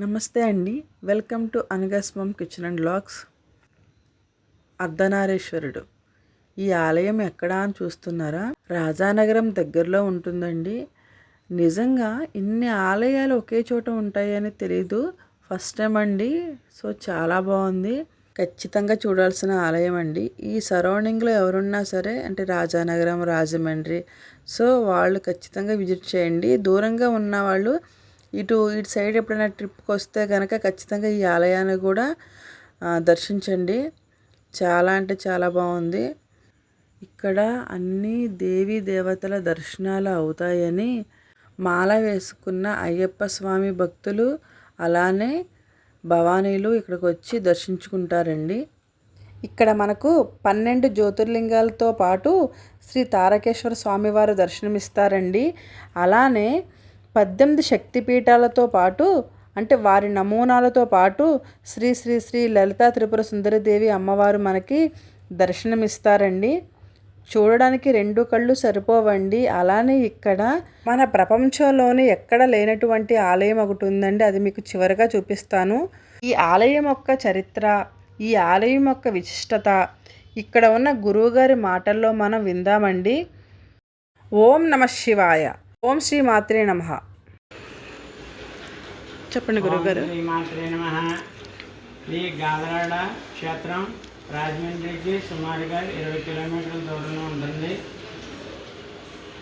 నమస్తే అండి. Welcome to అనగస్మం కిచెన్ అండ్ లాక్స్. అర్ధనారేశ్వరుడు. ఈ ఆలయం ఎక్కడా అని చూస్తున్నారా? రాజానగరం దగ్గరలో ఉంటుందండి. నిజంగా ఇన్ని ఆలయాలు ఒకే చోట ఉంటాయని తెలీదు. ఫస్ట్ టైం అండి. సో చాలా బాగుంది. ఖచ్చితంగా చూడాల్సిన ఆలయం అండి. ఈ సరౌండింగ్లో ఎవరున్నా సరే అంటే రాజానగరం రాజమండ్రి సో వాళ్ళు ఖచ్చితంగా విజిట్ చేయండి. దూరంగా ఉన్న వాళ్ళు ఇటు ఇటు సైడ్ ఎప్పుడైనా ట్రిప్కి వస్తే కనుక ఖచ్చితంగా ఈ ఆలయాన్ని కూడా దర్శించండి. చాలా అంటే చాలా బాగుంది. ఇక్కడ అన్ని దేవీ దేవతల దర్శనాలు అవుతాయని మాల వేసుకున్న అయ్యప్ప స్వామి భక్తులు అలానే భవానీలు ఇక్కడికి వచ్చి దర్శించుకుంటారండి. ఇక్కడ మనకు పన్నెండు జ్యోతిర్లింగాలతో పాటు శ్రీ తారకేశ్వర స్వామివారు దర్శనమిస్తారండి. అలానే పద్దెనిమిది శక్తిపీఠాలతో పాటు అంటే వారి నమూనాలతో పాటు శ్రీ శ్రీ శ్రీ లలితా త్రిపుర సుందరదేవి అమ్మవారు మనకి దర్శనమిస్తారండి. చూడడానికి రెండు కళ్ళు సరిపోవండి. అలానే ఇక్కడ మన ప్రపంచంలోనే ఎక్కడ లేనటువంటి ఆలయం ఒకటి ఉందండి. అది మీకు చివరిగా చూపిస్తాను. ఈ ఆలయం యొక్క చరిత్ర ఈ ఆలయం యొక్క విశిష్టత ఇక్కడ ఉన్న గురువుగారి మాటల్లో మనం విందామండి. ఓం నమ శివాయ. ఓం శ్రీ మాత్రే నమ. చెప్పండి గురువుగారు శ్రీ మాత్రే నమ. ఈ గాదరాడ క్షేత్రం రాజమండ్రికి సుమారుగా ఇరవై కిలోమీటర్ల దూరంలో ఉంటుంది.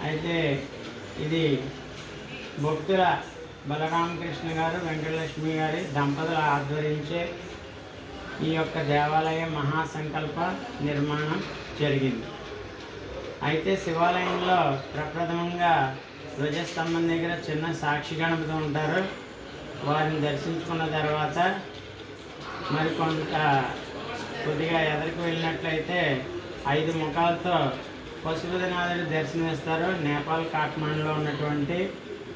అయితే ఇది భక్తుల బలరామకృష్ణ గారు వెంకటలక్ష్మి గారి దంపతుల ఆధ్వర్యించే ఈ యొక్క దేవాలయ మహాసంకల్ప నిర్మాణం జరిగింది. అయితే శివాలయంలో ప్రప్రథమంగా ధ్వజస్తంభం దగ్గర చిన్న సాక్షి గణపతి ఉంటారు. వారిని దర్శించుకున్న తర్వాత మరి కొంత కొద్దిగా ఎదరికి వెళ్ళినట్లయితే ఐదు ముఖాలతో పశుపతినాథుడు దర్శనమిస్తారు నేపాల్ కాఠ్మాండ్లో ఉన్నటువంటి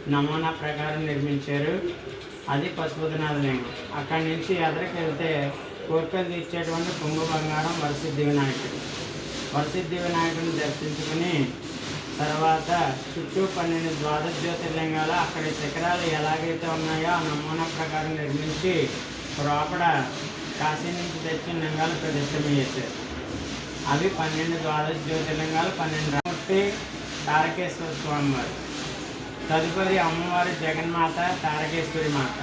నమూనా ప్రకారం నిర్మించారు. అది పశుపతినాథ అక్కడి నుంచి ఎదరికి వెళ్తే కోరికలు తీర్చేటువంటి కుంభ బంగారం వరసిద్ధి వినాయకుడు. వరసిద్ధి వినాయకుడిని దర్శించుకుని తర్వాత చుట్టూ పన్నెండు ద్వాదశ జ్యోతిర్లింగాలు అక్కడి శిఖరాలు ఎలాగైతే ఉన్నాయో ఆ నమూనా ప్రకారం నిర్మించి లోపల కాశీ నుంచి తెచ్చిన లింగాలు ప్రతిష్టం చేశారు అవి పన్నెండు ద్వాదశ జ్యోతిర్లింగాలు పన్నెండు రామూర్తి తారకేశ్వర స్వామి వారు తదుపరి అమ్మవారి జగన్మాత తారకేశ్వరి మాత.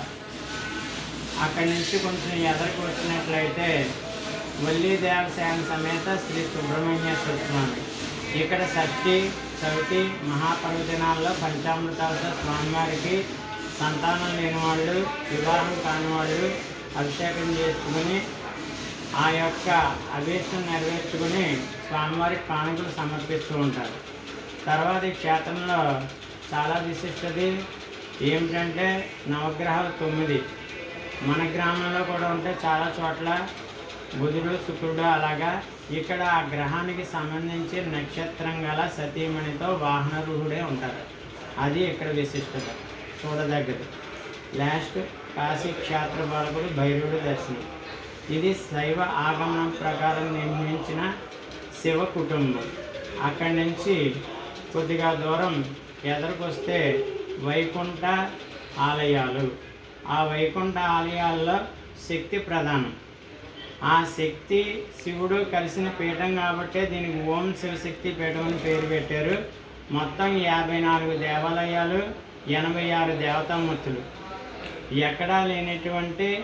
అక్కడి నుంచి కొంచెం ఎదరికి వచ్చినట్లయితే వల్లి దేవసేన సమేత శ్రీ సుబ్రహ్మణ్యేశ్వర స్వామి. ఇక్కడ షష్ఠి చవితి మహాపర్వదినాల్లో పంచామృతాలతో స్వామివారికి సంతానం లేని వాళ్ళు వివాహం కాని వాళ్ళు అభిషేకం చేసుకుని ఆ యొక్క అభీష్టం నెరవేర్చుకుని స్వామివారికి కానుకలు సమర్పిస్తూ ఉంటారు. తర్వాత ఈ క్షేత్రంలో చాలా విశిష్టది ఏమిటంటే నవగ్రహాలు తొమ్మిది. మన గ్రామంలో కూడా ఉంటే చాలా చోట్ల బుధుడు శుక్రుడు అలాగా ఇక్కడ ఆ గ్రహానికి సంబంధించి నక్షత్రం గల సతీమణితో వాహనరూఢుడే ఉంటారు. అది ఇక్కడ విశిష్టత. చూడదగ్గది. లాస్ట్ కాశీ క్షేత్ర బాలకుడు భైరవుడు దర్శనం. ఇది శైవ ఆగమనం ప్రకారం నిర్మించిన శివ కుటుంబం. అక్కడి నుంచి కొద్దిగా దూరం ఎదరికొస్తే వైకుంఠ ఆలయాలు. ఆ వైకుంఠ ఆలయాల్లో శక్తి ప్రధానం. ఆ శక్తి శివుడు కలిసిన పీఠం కాబట్టే దీనికి ఓం శివశక్తి పీఠం అని పేరు పెట్టారు. మొత్తం యాభై నాలుగు దేవాలయాలు ఎనభై ఆరు దేవతామూర్తులు. ఎక్కడా లేనటువంటి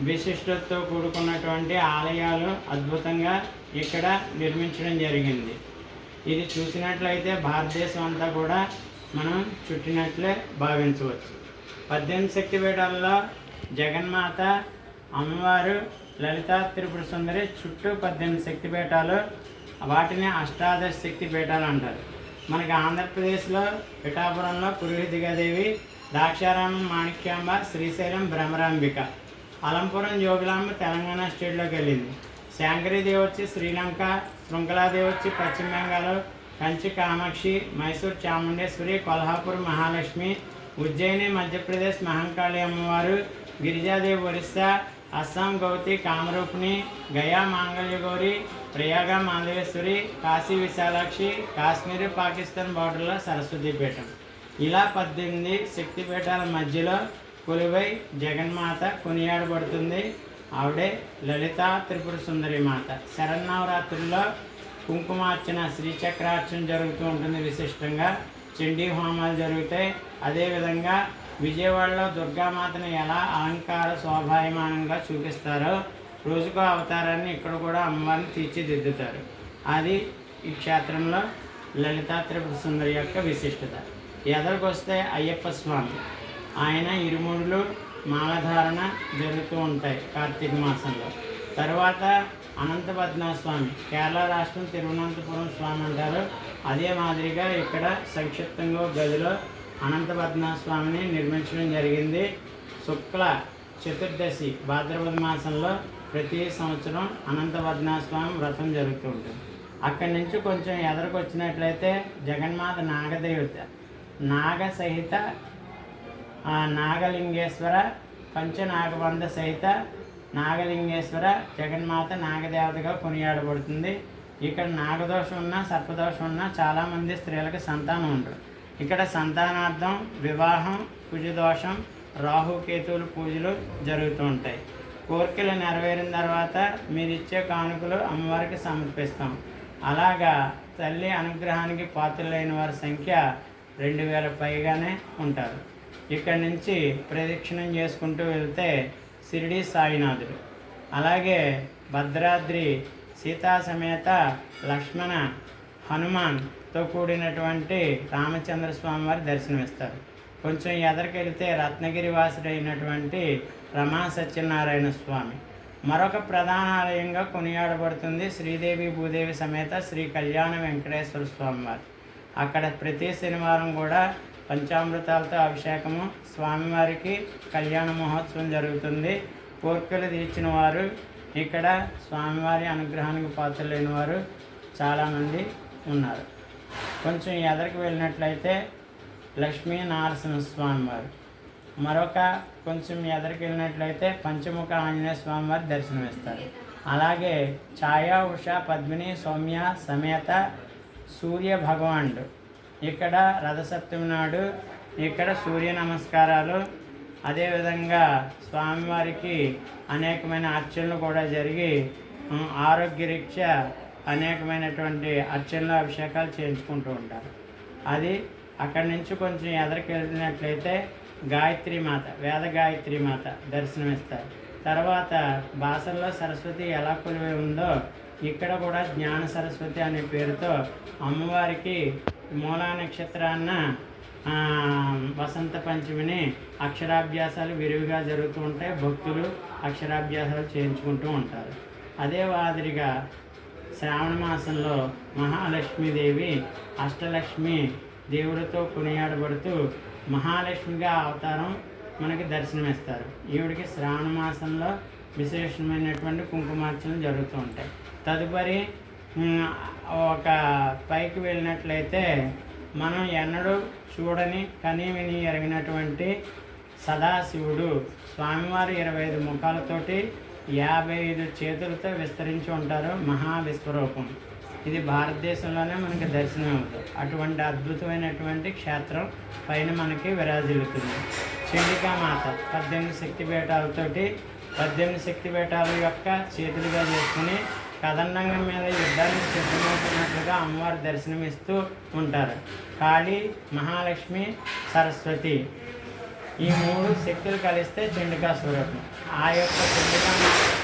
విశిష్టతతో కూడుకున్నటువంటి ఆలయాలు అద్భుతంగా ఇక్కడ నిర్మించడం జరిగింది. ఇది చూసినట్లయితే భారతదేశం అంతా కూడా మనం చుట్టినట్లే భావించవచ్చు. పద్దెనిమిది శక్తి పీఠాల్లో జగన్మాత అమ్మవారు లలితా త్రిపుర సుందరి చుట్టూ పద్దెనిమిది శక్తి పీఠాలు వాటిని అష్టాదశ శక్తి పీఠాలు అంటారు. మనకి ఆంధ్రప్రదేశ్లో పిఠాపురంలో పురోహితిగాదేవి ద్రాక్షారామం మాణిక్యాంబ శ్రీశైలం భ్రమరాంబిక. అలంపురం జోగులాంబ తెలంగాణ స్టేట్లోకి వెళ్ళింది. శాంకరీదేవి వచ్చి శ్రీలంక శృంఖలాదేవి వచ్చి పశ్చిమ బెంగాల్ కంచి కామాక్షి మైసూర్ చాముండేశ్వరి కొల్హాపూర్ మహాలక్ష్మి ఉజ్జయిని మధ్యప్రదేశ్ మహంకాళి అమ్మవారు గిరిజాదేవి ఒరిస్సా అస్సాం గౌతి కామరూపిణి గయా మాంగళ్యగౌరి ప్రయాగ మాధవేశ్వరి కాశీ విశాలాక్షి కాశ్మీర్ పాకిస్తాన్ బార్డర్లో సరస్వతి పీఠం. ఇలా పద్దెనిమిది శక్తిపీఠాల మధ్యలో కొలువై జగన్మాత కొనియాడబడుతుంది. ఆవిడే లలిత త్రిపుర సుందరి మాత. శరన్నవరాత్రుల్లో కుంకుమార్చన శ్రీచక్రార్చన జరుగుతూ ఉంటుంది విశిష్టంగా. చండీ హోమాలు జరుగుతాయి. అదేవిధంగా విజయవాడలో దుర్గామాతను ఎలా అలంకార శోభాయమానంగా చూపిస్తారో రోజుకో అవతారాన్ని ఇక్కడ కూడా అమ్మవారిని తీర్చిదిద్దుతారు. అది ఈ క్షేత్రంలో లలితా త్రిపుర సుందరి యొక్క విశిష్టత. ఎదరికొస్తే అయ్యప్ప స్వామి. ఆయన ఇరుముడులు మాలధారణ జరుగుతూ ఉంటాయి కార్తీక మాసంలో. తర్వాత అనంత స్వామి కేరళ రాష్ట్రం తిరువనంతపురం స్వామి అంటారు. అదే మాదిరిగా ఇక్కడ సంక్షిప్తంగా గదిలో అనంతపద్మనాభ స్వామిని నిర్మించడం జరిగింది. శుక్ల చతుర్దశి భాద్రపద మాసంలో ప్రతి సంవత్సరం అనంతపద్మనాభ స్వామి వ్రతం జరుగుతూ ఉంటుంది. అక్కడి నుంచి కొంచెం ఎదరకు వచ్చినట్లయితే జగన్మాత నాగదేవత నాగ సహిత నాగలింగేశ్వర పంచనాగబంధ సహిత నాగలింగేశ్వర జగన్మాత నాగదేవతగా కొనియాడబడుతుంది. ఇక్కడ నాగదోషం ఉన్నా సర్పదోషం ఉన్నా చాలామంది స్త్రీలకు సంతానం ఉండరు ఇక్కడ సంతానార్థం వివాహం కుజదోషం రాహుకేతువుల పూజలు జరుగుతూ ఉంటాయి. కోరికలు నెరవేరిన తర్వాత మీరు ఇచ్చే కానుకలు అమ్మవారికి సమర్పిస్తాం. అలాగా తల్లి అనుగ్రహానికి పాత్రలైన వారి సంఖ్య రెండు వేల పైగానే ఉంటారు. ఇక్కడి నుంచి ప్రదక్షిణం చేసుకుంటూ వెళ్తే షిరిడి సాయినాథుడు. అలాగే భద్రాద్రి సీతా సమేత లక్ష్మణ తో కూడినటువంటి రామచంద్ర స్వామి వారి దర్శనమిస్తారు. కొంచెం ఎదరికెళ్తే రత్నగిరి వాసుడైనటువంటి రమా సత్యనారాయణ స్వామి. మరొక ప్రధాన ఆలయంగా కొనియాడబడుతుంది శ్రీదేవి భూదేవి సమేత శ్రీ కళ్యాణ వెంకటేశ్వర స్వామి వారు అక్కడ ప్రతి శనివారం కూడా పంచామృతాలతో అభిషేకము స్వామివారికి కళ్యాణ మహోత్సవం జరుగుతుంది. కోర్కెలు తీర్చిన వారు ఇక్కడ స్వామివారి అనుగ్రహానికి పాత్రలైన వారు చాలామంది ఉన్నారు. కొంచెం ఎదరికి వెళ్ళినట్లయితే లక్ష్మీ నరసింహస్వామి వారు. మరొక కొంచెం ఎదరికి వెళ్ళినట్లయితే పంచముఖ ఆంజనేయ స్వామి వారి దర్శనమిస్తారు అలాగే ఛాయా ఉష పద్మిని సౌమ్య సమేత సూర్య భగవానుడు. ఇక్కడ రథసప్తమి నాడు ఇక్కడ సూర్య నమస్కారాలు. అదేవిధంగా స్వామివారికి అనేకమైన అర్చనలు కూడా జరిగి ఆరోగ్య ఆరోగ్యరీత్యా అనేకమైనటువంటి అర్చనలు అభిషేకాలు చేయించుకుంటూ ఉంటారు. అది అక్కడి నుంచి కొంచెం ఎదరికి వెళ్ళినట్లయితే గాయత్రి మాత వేద గాయత్రి మాత దర్శనమిస్తారు. తర్వాత భాషల్లో సరస్వతి ఎలా కొలివే ఉందో ఇక్కడ కూడా జ్ఞాన సరస్వతి అనే పేరుతో అమ్మవారికి మూలా నక్షత్రాన్న వసంత పంచమిని అక్షరాభ్యాసాలు విరివిగా జరుగుతూ ఉంటాయి. భక్తులు అక్షరాభ్యాసాలు చేయించుకుంటూ ఉంటారు. అదే మాదిరిగా శ్రావణ మాసంలో మహాలక్ష్మీదేవి అష్టలక్ష్మి దేవుడితో కొనియాడబడుతూ మహాలక్ష్మిగా అవతారం మనకి దర్శనమిస్తారు. ఈవిడికి శ్రావణ మాసంలో విశేషమైనటువంటి కుంకుమార్చనలు జరుగుతూ ఉంటాయి. తదుపరి ఒక పైకి వెళ్ళినట్లయితే మనం ఎన్నడూ చూడని కని విని ఎరిగినటువంటి సదాశివుడు స్వామివారి ఇరవై ఐదు ముఖాలతోటి యాభై ఐదు చేతులతో విస్తరించి ఉంటారు మహావిశ్వరూపం. ఇది భారతదేశంలోనే మనకి దర్శనం అవుతుంది. అటువంటి అద్భుతమైనటువంటి క్షేత్రం పైన మనకి విరాజిల్లుతుంది. చండికామాత పద్దెనిమిది శక్తి పీఠాలతోటి పద్దెనిమిది శక్తి పీఠాల యొక్క చేతులుగా చేసుకుని కదండంగం మీద యుద్ధానికి సిద్ధమవుతున్నట్లుగా అమ్మవారి దర్శనమిస్తూ ఉంటారు. కాళీ మహాలక్ష్మి సరస్వతి. ఈ మూడు శక్తులు కలిస్తే చండికా స్వరూపం ఆ యొక్క చండికా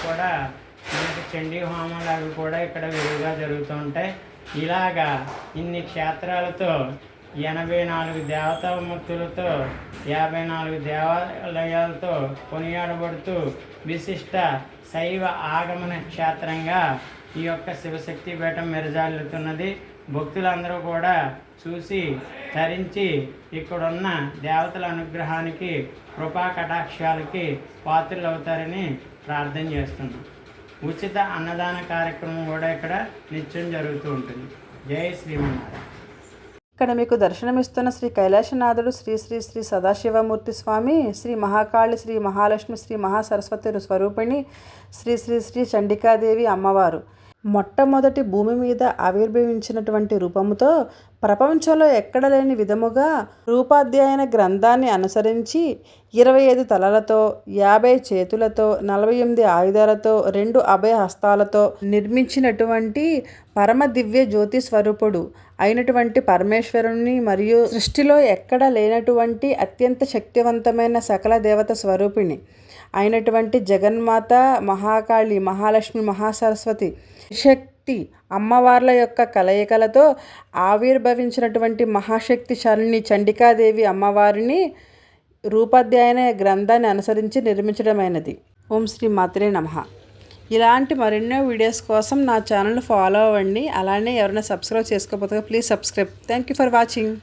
కూడా మనకి చండీ హోమాలు కూడా ఇక్కడ విరివిగా జరుగుతూ ఉంటాయి. ఇలాగా ఇన్ని క్షేత్రాలతో ఎనభై నాలుగు దేవతామూర్తులతో యాభై నాలుగు దేవాలయాలతో కొనియాడబడుతూ విశిష్ట శైవ ఆగమన క్షేత్రంగా ఈ యొక్క శివశక్తి పీఠం మెరజాలుతున్నది భక్తులందరూ కూడా చూసి ధరించి ఇక్కడున్న దేవతల అనుగ్రహానికి కృపా కటాక్షాలకి పాత్రలు అవుతారని ప్రార్థన చేస్తున్నాం. ఉచిత అన్నదాన కార్యక్రమం కూడా ఇక్కడ నిత్యం జరుగుతూ ఉంటుంది. జై శ్రీమన్నారాయణ. ఇక్కడ మీకు దర్శనమిస్తున్న శ్రీ కైలాసనాథుడు శ్రీ శ్రీ శ్రీ సదాశివమూర్తి స్వామి శ్రీ మహాకాళి శ్రీ మహాలక్ష్మి శ్రీ మహాసరస్వతి స్వరూపిణి శ్రీ శ్రీ శ్రీ చండికాదేవి అమ్మవారు. మొట్టమొదటి భూమి మీద ఆవిర్భవించినటువంటి రూపముతో ప్రపంచంలో ఎక్కడ లేని విధముగా రూపాధ్యాయన గ్రంథాన్ని అనుసరించి ఇరవై ఐదు తలలతో యాభై చేతులతో నలభై ఎనిమిది ఆయుధాలతో రెండు అభయ హస్తాలతో నిర్మించినటువంటి పరమ దివ్య జ్యోతి స్వరూపుడు అయినటువంటి పరమేశ్వరుని మరియు సృష్టిలో ఎక్కడ లేనటువంటి అత్యంత శక్తివంతమైన సకల దేవత స్వరూపిణి అయినటువంటి జగన్మాత మహాకాళి మహాలక్ష్మి మహాసరస్వతి శక్తి అమ్మవార్ల యొక్క కలయికలతో ఆవిర్భవించినటువంటి మహాశక్తి శాలిని చండికాదేవి అమ్మవారిని రూపాధ్యాయన గ్రంథాన్ని అనుసరించి నిర్మించడమైనది. ఓం శ్రీ మాత్రే నమ. ఇలాంటి మరెన్నో వీడియోస్ కోసం నా ఛానల్ ఫాలో అవ్వండి. అలానే ఎవరైనా సబ్స్క్రైబ్ చేసుకోకపోతే please subscribe. Thank you for watching.